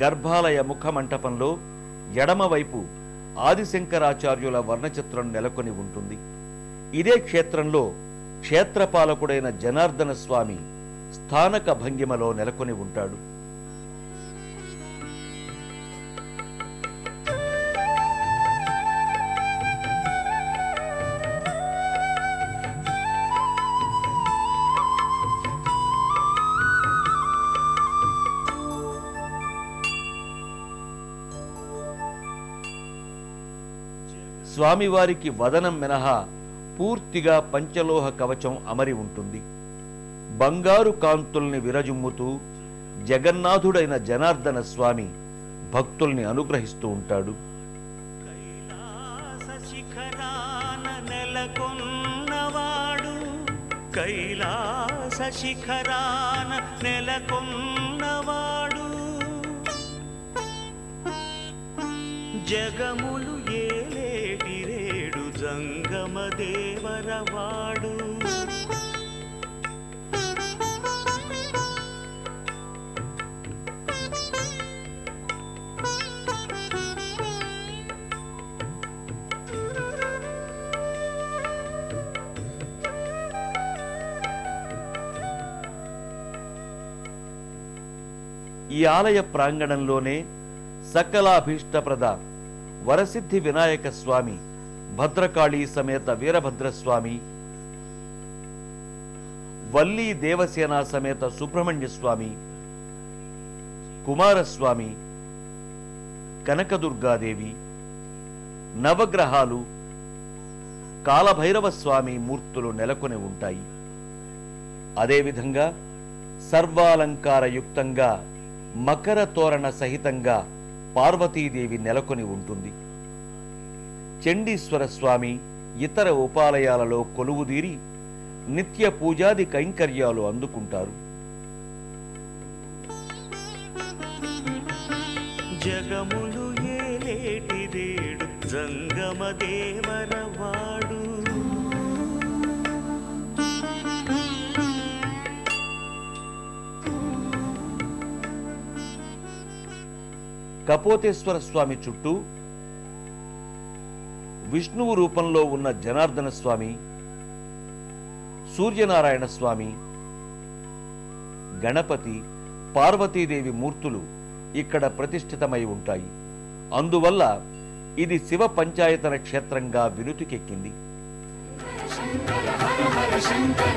గర్భాలయ ముఖ మంటపంలో ఎడమవైపు ఆదిశంకరాచార్యుల వర్ణచిత్రం నెలకొని ఉంటుంది. ఇదే క్షేత్రంలో క్షేత్రపాలకుడైన జనార్దన స్వామి స్థానక భంగిమలో నెలకొని ఉంటాడు. స్వామివారికి వదనం మినహా పూర్తిగా పంచలోహ కవచం అమరి ఉంటుంది. బంగారు కాంతుల్ని విరజుమ్ముతూ జగన్నాథుడైన జనార్దన స్వామి భక్తుల్ని అనుగ్రహిస్తూ ఉంటాడు. కైలాస శిఖరాన నెలకొన్నవాడు. జగములు ఏలే జంగమదేవరవాడు. ఈ ఆలయ ప్రాంగణంలోనే సకలాభీష్టప్రద వరసిద్ధి వినాయక స్వామి భద్రకాళీ సమేత వీరభద్రస్వామి వల్లీ దేవసేన సమేత సుబ్రహ్మణ్య స్వామి కుమారస్వామి కనకదుర్గాదేవి నవగ్రహాలు కాలభైరవ స్వామి మూర్తులు నెలకొని ఉంటాయి. అదేవిధంగా సర్వాలంకారయుక్తంగా మకర తోరణ సహితంగా పార్వతీదేవి నెలకొని ఉంటుంది. చండీశ్వర స్వామి ఇతర ఉపాలయాలలో కొలువుదీరి నిత్య పూజాది కైంకర్యాలు అందుకుంటారు. జగములు ఏలేటి రేడు జంగమ దేవరవాడు కపోతేశ్వర స్వామి చుట్టూ విష్ణువు రూపంలో ఉన్న జనార్దన స్వామి సూర్యనారాయణ స్వామి గణపతి పార్వతీదేవి మూర్తులు ఇక్కడ ప్రతిష్ఠితమై ఉంటాయి. అందువల్ల ఇది శివ పంచాయతన క్షేత్రంగా వినుతికెక్కింది. శంకర